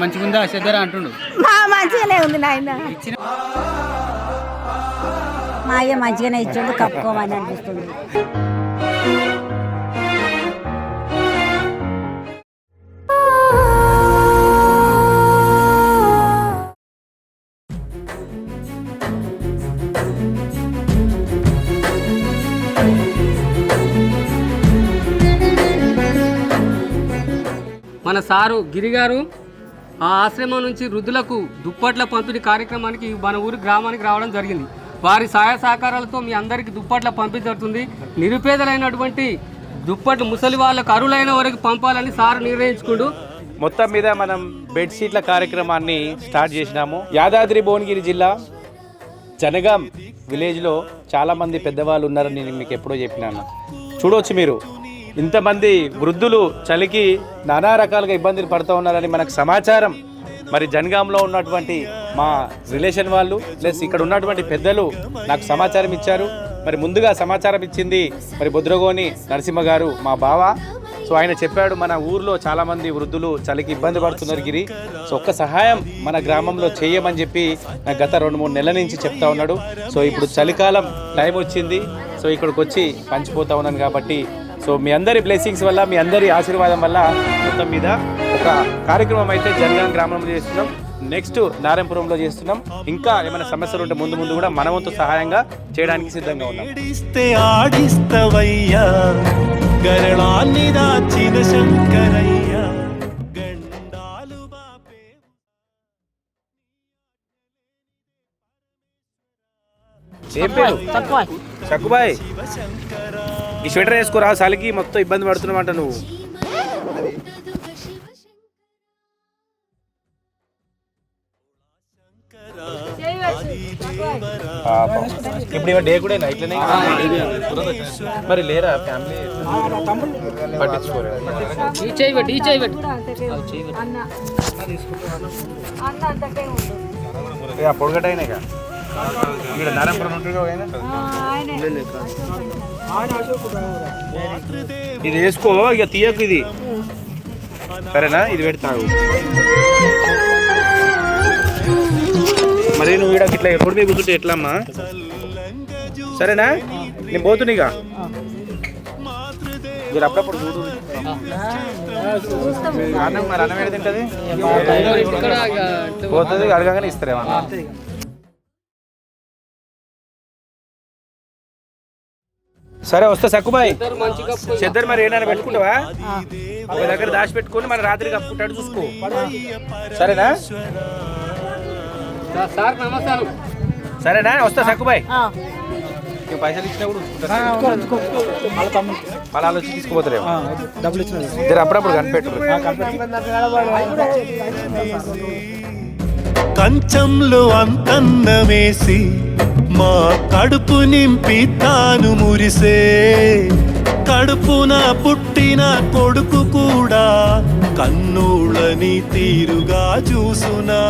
మంచిగా ఉందా చెద్దరా అంటుండు. మా మంచిగానే ఉంది నాయన. మా అయ్య మంచిగానే ఇచ్చిండు కప్పుకోమని అనిపిస్తుంది. మన సారు గిరి గారు ఆ ఆశ్రమం నుంచి వృద్ధులకు దుప్పట్ల పంపిణీ కార్యక్రమానికి మన ఊరి గ్రామానికి రావడం జరిగింది. వారి సహాయ సహకారాలతో మీ అందరికీ దుప్పట్ల పంపించబడుతుంది నిరుపేదలైనటువంటి దుప్పట్లు ముసలి వాళ్ళకు అరులైన వరకు పంపాలని సార్ నిర్ణయించుకుంటూ మొత్తం మీద మనం బెడ్షీట్ల కార్యక్రమాన్ని స్టార్ట్ చేసినాము. యాదాద్రి భువనగిరి జిల్లా జనగాం విలేజ్లో చాలామంది పెద్దవాళ్ళు ఉన్నారని నేను మీకు ఎప్పుడో చెప్పినాను. చూడవచ్చు మీరు. ఇంతమంది వృద్ధులు చలికి నానా రకాలుగా ఇబ్బందులు పడుతూ ఉన్నారని మనకు సమాచారం. మరి జనగాంలో ఉన్నటువంటి మా రిలేషన్ వాళ్ళు ప్లస్ ఇక్కడ ఉన్నటువంటి పెద్దలు నాకు సమాచారం ఇచ్చారు. మరి ముందుగా సమాచారం ఇచ్చింది మరి బుద్రగోని నరసింహ గారు మా బావ. సో ఆయన చెప్పాడు మన ఊర్లో చాలామంది వృద్ధులు చలికి ఇబ్బంది పడుతున్నారు గిరి. సో ఒక్క సహాయం మన గ్రామంలో చేయమని చెప్పి నాకు గత రెండు మూడు నెలల నుంచి చెప్తా ఉన్నాడు. సో ఇప్పుడు చలికాలం టైం వచ్చింది. సో ఇక్కడికి వచ్చి పంచిపోతా ఉన్నాను కాబట్టి సో మీ అందరి బ్లెస్సింగ్స్ వల్ల మీ అందరి ఆశీర్వాదం వల్ల మొత్తం మీద ఒక కార్యక్రమం అయితే జనగాం గ్రామంలో చేస్తున్నాం. నెక్స్ట్ నారాయణపురంలో చేస్తున్నాం. ఇంకా ఏమైనా సమస్యలు ఉంటే ముందు ముందు కూడా మన వంతు సహాయంగా చేయడానికి సిద్ధంగా ఉన్నాం. ఆడిస్తే ఆడిస్తవయ్యా గరళాన్ని దాచిన శంకరయ్య గండాలు బాపే. ఏం పేరు? చక్కుబాయ్ ఈ స్వెటర్ వేసుకోరా? చలికి మొత్తం ఇబ్బంది పడుతున్నావంట నువ్వు. పాపం. ఇప్పుడు డే కూడా ఇట్లనే మరి లేరా ఫ్యామిలీ? పట్టించుకోలేదు ఈ చేయి ఇక్కడ నారాయణపురం ఇది వేసుకో ఇక తీయకు ఇది. సరేనా? ఇది పెడతావు మరి నువ్వు ఇక్కడ ఇట్లా ఎప్పుడు కూర్చుంటే ఎట్లా అమ్మా సరేనా? నేను పోతున్నా ఇక. మీరు అప్పుడప్పుడు చూడు. అన్నం మరి అన్నం ఏడు తింటది? పోతుంది అడగగానే ఇస్తారేమన్నా సరే వస్తా సక్కుబాయ్. చెద్దరు మరి ఏమైనా పెట్టుకుంటావా? ఒక దగ్గర దాచి పెట్టుకొని మన రాత్రి కప్పుకుంటాడు చూసుకో. సరేనా? సార్ నమస్కారం. సరేనా? వస్తా సక్కుబాయ్. పైసలు ఇచ్చినా కూడా ఉంచుకుంటా. మళ్ళీ ఆలోచి తీసుకుపోతారేమో డబ్బులు ఇచ్చిన ఇద్దరు అప్పుడప్పుడు కనిపెట్టు కంచంలో అంతన్నమేసి మా కడుపు నింపి తాను మురిసే. కడుపున పుట్టిన కొడుకు కూడా కన్నుళ్ళని తీరుగా చూసునా.